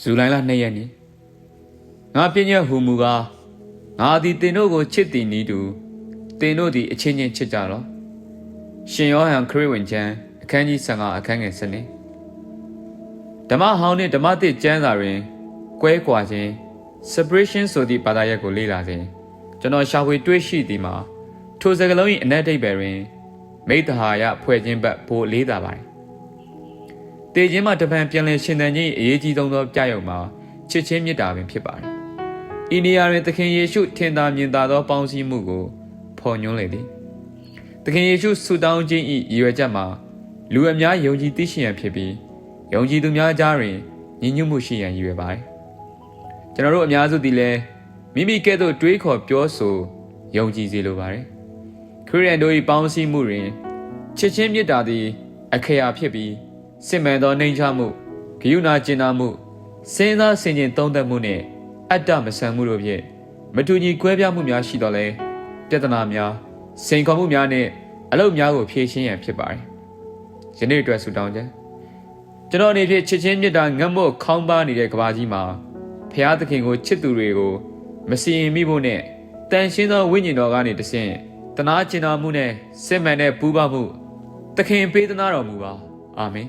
ဇူလိုင်လ2ရက်နေ့ငါပြည့်ညတ်ဟူမူကားငါသည်တင်တို့ကိုချစ်သည်နီးတူတင်တို့သည်အချင်းချင်းချစ်ကြလော့ရှင်ယောဟန်ခရစ်ဝင်ကျမ်းအခန်းကြီး15အခန်းငယ်7ဓမ္မဟောင်းနှင့်ဓမ္မသစ်ကျမ်းစာတွင်ကွဲကွာခြင်း separation ဆိုသည့်ဘာသာရပ်ကိုလေ့လာစဉ်ကျွန်တော်ရှာဖွေတွေ့ရှိသည်မှာထိုစကားလုံး၏အနက်အဓိပ္ပာယ်တွင်မိတ္တဟာယဖွဲ့ခြင်းဘက်ပိုလေးသာပါတယ်။ တေခြင်းမှာတပံပြန်လည်ရှင်သန်ခြင်း၏အရေးကြီးဆုံးသောပြရုံမှာချစ်ချင်းမေတ္တာပင်ဖြစ်ပါတယ်။ဤနေရာတွင်သခင်ယေရှုထင်သာမြင်သာသောပေါင်းစည်းမှုကိုဖော်ညွှန်းလေသည်။သခင်ယေရှုဆုတောင်းခြင်း၏ရည်ရွယ်ချက်မှာလူအများယုံကြည်သိရှိရန်ဖြစ်ပြီးယုံကြည်သူများကြားတွင်ညီညွတ်မှုရှိရန်ရည်ရွယ်ပါတယ်။ကျွန်တော်တို့အများစုသည်လည်းမိမိကဲ့သို့တွေးခေါ်ပြောဆိုယုံကြည်စေလိုပါတယ်။ခရစ်ယာန်တို့၏ပေါင်းစည်းမှုတွင်ချစ်ချင်းမေတ္တာသည်အခရာဖြစ်ပြီး စစ်မှန်သောနှိမ်ချမှုဂရုဏာကျင်နာမှုစဉ်းစားဆင်ခြင်သုံးသပ်မှုနှင့်အတ္တမဆန်မှုတို့ဖြင့်မတူညီကွဲပြားမှုများရှိတော်လဲပြဿနာများစိန်ခေါ်မှုများနှင့်အလုပ်များကိုဖြေရှင်းရန်ဖြစ်ပါတယ်။ယနေ့အတွက်ဆုတောင်းခြင်းကျွန်တော်အနေဖြင့်ချစ်ချင်းမေတ္တာငတ်မို့ခေါင်းပါနေတဲ့ကဘာကြီးမှာဖျားသခင်ကိုချစ်သူတွေကိုမစီရင်မိဖို့နဲ့တန်ရှင်းသောဝိညာဉ်တော်ကနေတဆင့်တနာကျင်နာမှုနဲ့စစ်မှန်တဲ့ပူးပေါင်းမှုသခင်ပေးသနာတော်မူပါအာမင်